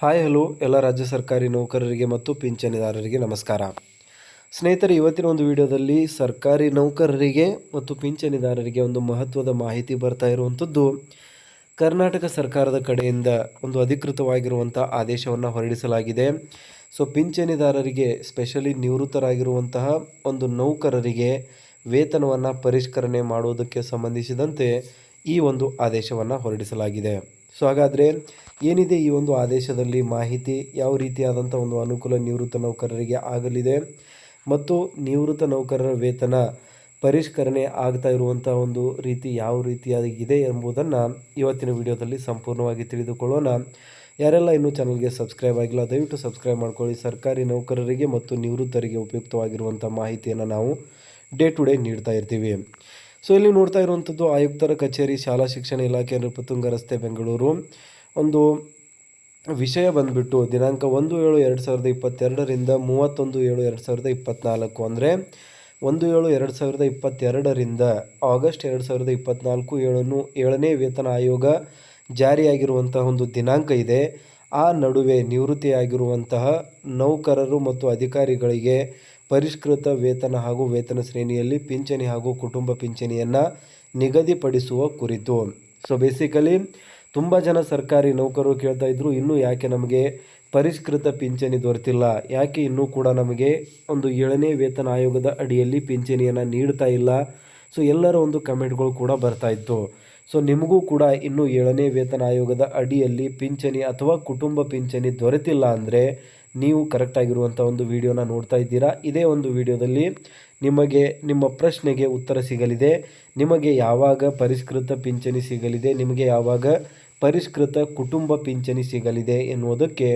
Hi hello ಎಲ್ಲ ರಾಜ್ಯ ಸರ್ಕಾರಿ ನೌಕರರಿಗೆ ಮತ್ತು ಪಿಂಚಣಿದಾರರಿಗೆ ನಮಸ್ಕಾರ. ಸ್ನೇಹಿತರೆ, ಇವತ್ತಿನ ಒಂದು ವಿಡಿಯೋದಲ್ಲಿ ಸರ್ಕಾರಿ ನೌಕರರಿಗೆ ಮತ್ತು ಪಿಂಚಣಿದಾರರಿಗೆ ಒಂದು ಮಹತ್ವದ ಮಾಹಿತಿ ಬರ್ತಾ ಇರುವಂಥದ್ದು, ಕರ್ನಾಟಕ ಸರ್ಕಾರದ ಕಡೆಯಿಂದ ಒಂದು ಅಧಿಕೃತವಾಗಿರುವಂಥ ಆದೇಶವನ್ನು ಹೊರಡಿಸಲಾಗಿದೆ. ಸೊ ಪಿಂಚಣಿದಾರರಿಗೆ ಸ್ಪೆಷಲಿ ನಿವೃತ್ತರಾಗಿರುವಂತಹ ಒಂದು ನೌಕರರಿಗೆ ವೇತನವನ್ನು ಪರಿಷ್ಕರಣೆ ಮಾಡುವುದಕ್ಕೆ ಸಂಬಂಧಿಸಿದಂತೆ ಈ ಒಂದು ಆದೇಶವನ್ನು ಹೊರಡಿಸಲಾಗಿದೆ. ಸೊ ಹಾಗಾದರೆ ಏನಿದೆ ಈ ಒಂದು ಆದೇಶದಲ್ಲಿ ಮಾಹಿತಿ, ಯಾವ ರೀತಿಯಾದಂಥ ಒಂದು ಅನುಕೂಲ ನಿವೃತ್ತ ನೌಕರರಿಗೆ ಆಗಲಿದೆ ಮತ್ತು ನಿವೃತ್ತ ನೌಕರರ ವೇತನ ಪರಿಷ್ಕರಣೆ ಆಗ್ತಾ ಇರುವಂಥ ಒಂದು ರೀತಿ ಯಾವ ರೀತಿಯಾಗಿದೆ ಎಂಬುದನ್ನು ಇವತ್ತಿನ ವಿಡಿಯೋದಲ್ಲಿ ಸಂಪೂರ್ಣವಾಗಿ ತಿಳಿದುಕೊಳ್ಳೋಣ. ಯಾರೆಲ್ಲ ಇನ್ನೂ ಚಾನಲ್ಗೆ ಸಬ್ಸ್ಕ್ರೈಬ್ ಆಗಿಲ್ಲ, ದಯವಿಟ್ಟು ಸಬ್ಸ್ಕ್ರೈಬ್ ಮಾಡ್ಕೊಳ್ಳಿ. ಸರ್ಕಾರಿ ನೌಕರರಿಗೆ ಮತ್ತು ನಿವೃತ್ತರಿಗೆ ಉಪಯುಕ್ತವಾಗಿರುವಂಥ ಮಾಹಿತಿಯನ್ನು ನಾವು ಡೇ ಟು ಡೇ ನೀಡ್ತಾ ಇರ್ತೀವಿ. ಸೊ ಇಲ್ಲಿ ನೋಡ್ತಾ ಇರುವಂಥದ್ದು ಆಯುಕ್ತರ ಕಚೇರಿ, ಶಾಲಾ ಶಿಕ್ಷಣ ಇಲಾಖೆ, ನೃಪತುಂಗ ರಸ್ತೆ, ಬೆಂಗಳೂರು. ಒಂದು ವಿಷಯ ಬಂದ್ಬಿಟ್ಟು ದಿನಾಂಕ ಒಂದು ಏಳು ಎರಡು ಸಾವಿರದ ಇಪ್ಪತ್ತೆರಡರಿಂದ ಮೂವತ್ತೊಂದು ಏಳು ಎರಡು ಸಾವಿರದ ಇಪ್ಪತ್ತ್ನಾಲ್ಕು ಅಂದರೆ ಒಂದು ಏಳು ಎರಡು ಸಾವಿರದ ಇಪ್ಪತ್ತೆರಡರಿಂದ ಆಗಸ್ಟ್ ಎರಡು ಸಾವಿರದ ಇಪ್ಪತ್ತ್ನಾಲ್ಕು ಏಳನ್ನು ಏಳನೇ ವೇತನ ಆಯೋಗ ಜಾರಿಯಾಗಿರುವಂತಹ ಒಂದು ದಿನಾಂಕ ಇದೆ. ಆ ನಡುವೆ ನಿವೃತ್ತಿಯಾಗಿರುವಂತಹ ನೌಕರರು ಮತ್ತು ಅಧಿಕಾರಿಗಳಿಗೆ ಪರಿಷ್ಕೃತ ವೇತನ ಹಾಗೂ ವೇತನ ಶ್ರೇಣಿಯಲ್ಲಿ ಪಿಂಚಣಿ ಹಾಗೂ ಕುಟುಂಬ ಪಿಂಚಣಿಯನ್ನು ನಿಗದಿಪಡಿಸುವ ಕುರಿತು. ಸೊ ಬೇಸಿಕಲಿ ತುಂಬ ಜನ ಸರ್ಕಾರಿ ನೌಕರರು ಕೇಳ್ತಾ ಇದ್ರು, ಇನ್ನೂ ಯಾಕೆ ನಮಗೆ ಪರಿಷ್ಕೃತ ಪಿಂಚಣಿ ದೊರೆತಿಲ್ಲ? ಯಾಕೆ ಇನ್ನೂ ಕೂಡ ನಮಗೆ ಒಂದು ಏಳನೇ ವೇತನ ಆಯೋಗದ ಅಡಿಯಲ್ಲಿ ಪಿಂಚಣಿಯನ್ನು ನೀಡ್ತಾ ಇಲ್ಲ? ಸೊ ಎಲ್ಲರ ಒಂದು ಕಮೆಂಟ್ಗಳು ಕೂಡ ಬರ್ತಾ ಇತ್ತು. ಸೊ ನಿಮಗೂ ಕೂಡ ಇನ್ನೂ ಏಳನೇ ವೇತನ ಆಯೋಗದ ಅಡಿಯಲ್ಲಿ ಪಿಂಚಣಿ ಅಥವಾ ಕುಟುಂಬ ಪಿಂಚಣಿ ದೊರೆತಿಲ್ಲ ಅಂದರೆ ನೀವು ಕರೆಕ್ಟಾಗಿರುವಂಥ ಒಂದು ವಿಡಿಯೋನ ನೋಡ್ತಾ ಇದ್ದೀರಾ? ಇದೇ ಒಂದು ವಿಡಿಯೋದಲ್ಲಿ ನಿಮಗೆ, ನಿಮ್ಮ ಪ್ರಶ್ನೆಗೆ ಉತ್ತರ ಸಿಗಲಿದೆ. ನಿಮಗೆ ಯಾವಾಗ ಪರಿಷ್ಕೃತ ಪಿಂಚಣಿ ಸಿಗಲಿದೆ? ನಿಮಗೆ ಯಾವಾಗ ಪರಿಷ್ಕೃತ ಕುಟುಂಬ ಪಿಂಚಣಿ ಸಿಗಲಿದೆ ಎನ್ನುವುದಕ್ಕೆ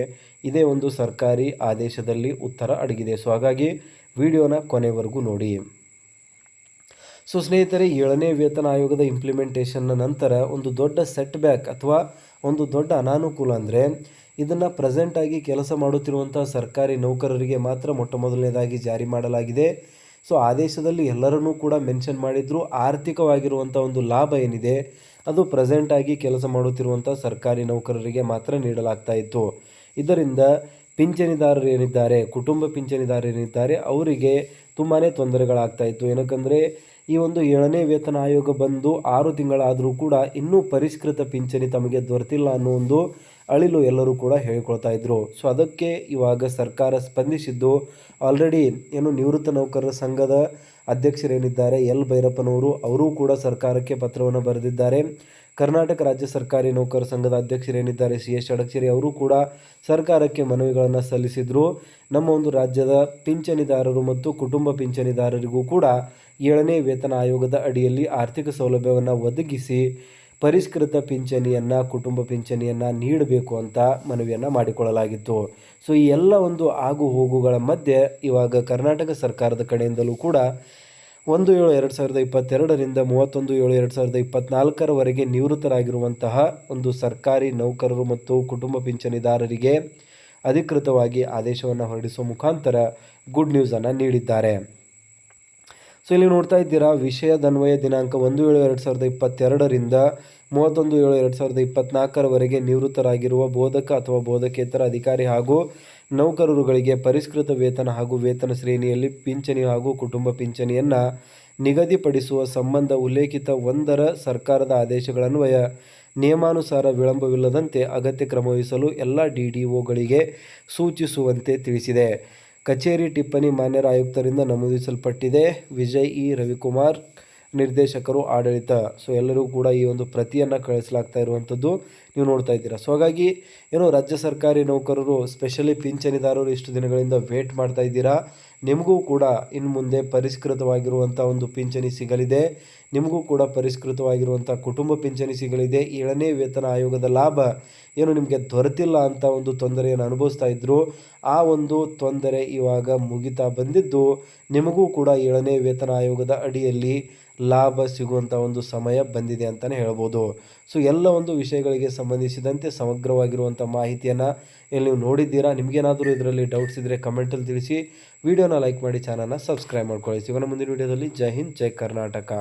ಇದೇ ಒಂದು ಸರ್ಕಾರಿ ಆದೇಶದಲ್ಲಿ ಉತ್ತರ ಅಡಗಿದೆ. ಸೊ ಹಾಗಾಗಿ ವಿಡಿಯೋನ ಕೊನೆವರೆಗೂ ನೋಡಿ. ಸೊ ಸ್ನೇಹಿತರೆ, ಏಳನೇ ವೇತನ ಆಯೋಗದ ಇಂಪ್ಲಿಮೆಂಟೇಷನ್ನ ನಂತರ ಒಂದು ದೊಡ್ಡ ಸೆಟ್ ಬ್ಯಾಕ್ ಅಥವಾ ಒಂದು ದೊಡ್ಡ ಅನಾನುಕೂಲ ಅಂದರೆ ಇದನ್ನು ಪ್ರೆಸೆಂಟಾಗಿ ಕೆಲಸ ಮಾಡುತ್ತಿರುವಂಥ ಸರ್ಕಾರಿ ನೌಕರರಿಗೆ ಮಾತ್ರ ಮೊಟ್ಟ ಮೊದಲನೇದಾಗಿ ಜಾರಿ ಮಾಡಲಾಗಿದೆ. ಸೊ ಆದೇಶದಲ್ಲಿ ಎಲ್ಲರನ್ನೂ ಕೂಡ ಮೆನ್ಷನ್ ಮಾಡಿದ್ರು. ಆರ್ಥಿಕವಾಗಿರುವಂಥ ಒಂದು ಲಾಭ ಏನಿದೆ, ಅದು ಪ್ರೆಸೆಂಟಾಗಿ ಕೆಲಸ ಮಾಡುತ್ತಿರುವಂಥ ಸರ್ಕಾರಿ ನೌಕರರಿಗೆ ಮಾತ್ರ ನೀಡಲಾಗ್ತಾ ಇತ್ತು. ಇದರಿಂದ ಪಿಂಚಣಿದಾರರು ಏನಿದ್ದಾರೆ, ಕುಟುಂಬ ಪಿಂಚಣಿದಾರರು ಏನಿದ್ದಾರೆ, ಅವರಿಗೆ ತುಂಬಾ ತೊಂದರೆಗಳಾಗ್ತಾ ಇತ್ತು. ಏನಕ್ಕಂದರೆ, ಈ ಒಂದು ಏಳನೇ ವೇತನ ಆಯೋಗ ಬಂದು ಆರು ತಿಂಗಳಾದರೂ ಕೂಡ ಇನ್ನೂ ಪರಿಷ್ಕೃತ ಪಿಂಚಣಿ ತಮಗೆ ದೊರೆತಿಲ್ಲ ಅನ್ನೋ ಒಂದು ಅಳಿಲು ಎಲ್ಲರೂ ಕೂಡ ಹೇಳಿಕೊಳ್ತಾ ಇದ್ರು. ಸೊ ಅದಕ್ಕೆ ಇವಾಗ ಸರ್ಕಾರ ಸ್ಪಂದಿಸಿದ್ದು ಆಲ್ರೆಡಿ ಏನು ನಿವೃತ್ತ ನೌಕರರ ಸಂಘದ ಅಧ್ಯಕ್ಷರೇನಿದ್ದಾರೆ, ಎಲ್ ಭೈರಪ್ಪನವರು, ಅವರೂ ಕೂಡ ಸರ್ಕಾರಕ್ಕೆ ಪತ್ರವನ್ನು ಬರೆದಿದ್ದಾರೆ. ಕರ್ನಾಟಕ ರಾಜ್ಯ ಸರ್ಕಾರಿ ನೌಕರ ಸಂಘದ ಅಧ್ಯಕ್ಷರೇನಿದ್ದಾರೆ, ಸಿ ಎಸ್ ಅಡಕ್ಷರಿ ಅವರು ಕೂಡ ಸರ್ಕಾರಕ್ಕೆ ಮನವಿಗಳನ್ನು ಸಲ್ಲಿಸಿದರು. ನಮ್ಮ ಒಂದು ರಾಜ್ಯದ ಪಿಂಚಣಿದಾರರು ಮತ್ತು ಕುಟುಂಬ ಪಿಂಚಣಿದಾರರಿಗೂ ಕೂಡ ಏಳನೇ ವೇತನ ಆಯೋಗದ ಅಡಿಯಲ್ಲಿ ಆರ್ಥಿಕ ಸೌಲಭ್ಯವನ್ನು ಒದಗಿಸಿ ಪರಿಷ್ಕೃತ ಪಿಂಚಣಿಯನ್ನು, ಕುಟುಂಬ ಪಿಂಚಣಿಯನ್ನು ನೀಡಬೇಕು ಅಂತ ಮನವಿಯನ್ನು ಮಾಡಿಕೊಳ್ಳಲಾಗಿತ್ತು. ಸೊ ಈ ಎಲ್ಲ ಒಂದು ಆಗು ಹೋಗುಗಳ ಮಧ್ಯೆ ಇವಾಗ ಕರ್ನಾಟಕ ಸರ್ಕಾರದ ಕಡೆಯಿಂದಲೂ ಕೂಡ ಒಂದು ಏಳು ಎರಡು ಸಾವಿರದ ಇಪ್ಪತ್ತೆರಡರಿಂದ ಮೂವತ್ತೊಂದು ಏಳು ಎರಡು ಸಾವಿರದ ಇಪ್ಪತ್ತ್ನಾಲ್ಕರವರೆಗೆ ನಿವೃತ್ತರಾಗಿರುವಂತಹ ಒಂದು ಸರ್ಕಾರಿ ನೌಕರರು ಮತ್ತು ಕುಟುಂಬ ಪಿಂಚಣಿದಾರರಿಗೆ ಅಧಿಕೃತವಾಗಿ ಆದೇಶವನ್ನು ಹೊರಡಿಸುವ ಮುಖಾಂತರ ಗುಡ್ ನ್ಯೂಸನ್ನು ನೀಡಿದ್ದಾರೆ. ಸೊ ಇಲ್ಲಿ ನೋಡ್ತಾ ಇದ್ದೀರಾ ವಿಷಯದನ್ವಯ ದಿನಾಂಕ ಒಂದು ಏಳು ಎರಡು ಸಾವಿರದ ಇಪ್ಪತ್ತೆರಡರಿಂದ ಮೂವತ್ತೊಂದು ಏಳು ಎರಡು ಸಾವಿರದ ಇಪ್ಪತ್ನಾಲ್ಕರವರೆಗೆ ನಿವೃತ್ತರಾಗಿರುವ ಬೋಧಕ ಅಥವಾ ಬೋಧಕೇತರ ಅಧಿಕಾರಿ ಹಾಗೂ ನೌಕರರುಗಳಿಗೆ ಪರಿಷ್ಕೃತ ವೇತನ ಹಾಗೂ ವೇತನ ಶ್ರೇಣಿಯಲ್ಲಿ ಪಿಂಚಣಿ ಹಾಗೂ ಕುಟುಂಬ ಪಿಂಚಣಿಯನ್ನು ನಿಗದಿಪಡಿಸುವ ಸಂಬಂಧ ಉಲ್ಲೇಖಿತ ಒಂದರ ಸರ್ಕಾರದ ಆದೇಶಗಳನ್ವಯ ನಿಯಮಾನುಸಾರ ವಿಳಂಬವಿಲ್ಲದಂತೆ ಅಗತ್ಯ ಕ್ರಮವಹಿಸಲು ಎಲ್ಲ ಡಿ ಡಿ ಒಗಳಿಗೆ ಸೂಚಿಸುವಂತೆ ತಿಳಿಸಿದೆ. ಕಚೇರಿ ಟಿಪ್ಪಣಿ ಮಾನ್ಯರ ಆಯುಕ್ತರಿಂದ ನಮೂದಿಸಲ್ಪಟ್ಟಿದೆ. ವಿಜಯ್ ಇ. ರವಿಕುಮಾರ್ ನಿರ್ದೇಶಕರು ಆಡಳಿತ. ಸೊ, ಎಲ್ಲರೂ ಕೂಡ ಈ ಒಂದು ಪ್ರತಿಯನ್ನು ಕಳಿಸಲಾಗ್ತಾ ಇರುವಂಥದ್ದು ನೀವು ನೋಡ್ತಾ ಇದ್ದೀರಾ. ಸೊ, ಹಾಗಾಗಿ ಏನು ರಾಜ್ಯ ಸರ್ಕಾರಿ ನೌಕರರು, ಸ್ಪೆಷಲಿ ಪಿಂಚಣಿದಾರರು ಇಷ್ಟು ದಿನಗಳಿಂದ ವೇಟ್ ಮಾಡ್ತಾ ಇದ್ದೀರಾ. ನಿಮಗೂ ಕೂಡ ಇನ್ನು ಮುಂದೆ ಪರಿಷ್ಕೃತವಾಗಿರುವಂಥ ಒಂದು ಪಿಂಚಣಿ ಸಿಗಲಿದೆ. ನಿಮಗೂ ಕೂಡ ಪರಿಷ್ಕೃತವಾಗಿರುವಂಥ ಕುಟುಂಬ ಪಿಂಚಣಿ ಸಿಗಲಿದೆ. ಏಳನೇ ವೇತನ ಆಯೋಗದ ಲಾಭ ಏನು ನಿಮಗೆ ದೊರೆತಿಲ್ಲ ಅಂತ ಒಂದು ತೊಂದರೆಯನ್ನು ಅನುಭವಿಸ್ತಾ ಇದ್ದರು ಆ ಒಂದು ತೊಂದರೆ ಇವಾಗ ಮುಗಿತಾ ಬಂದಿದ್ದು, ನಿಮಗೂ ಕೂಡ ಏಳನೇ ವೇತನ ಆಯೋಗದ ಅಡಿಯಲ್ಲಿ ಲಾಭ ಸಿಗುವಂಥ ಒಂದು ಸಮಯ ಬಂದಿದೆ ಅಂತಲೇ ಹೇಳ್ಬೋದು. ಸೊ ಎಲ್ಲ ಒಂದು ವಿಷಯಗಳಿಗೆ ಸಂಬಂಧಿಸಿದಂತೆ ಸಮಗ್ರವಾಗಿರುವಂಥ ಮಾಹಿತಿಯನ್ನು ಇಲ್ಲಿ ನೀವು ನೋಡಿದ್ದೀರಾ. ನಿಮಗೇನಾದರೂ ಇದರಲ್ಲಿ ಡೌಟ್ಸ್ ಇದ್ದರೆ ಕಮೆಂಟಲ್ಲಿ ತಿಳಿಸಿ. ವಿಡಿಯೋನ ಲೈಕ್ ಮಾಡಿ ಚಾನಲ್ನ ಸಬ್ಸ್ಕ್ರೈಬ್ ಮಾಡ್ಕೊಳ್ಳಿ. ಸಿಗೋಣ ಮುಂದಿನ ವಿಡಿಯೋದಲ್ಲಿ. ಜೈ ಹಿಂದ್, ಜೈ ಕರ್ನಾಟಕ.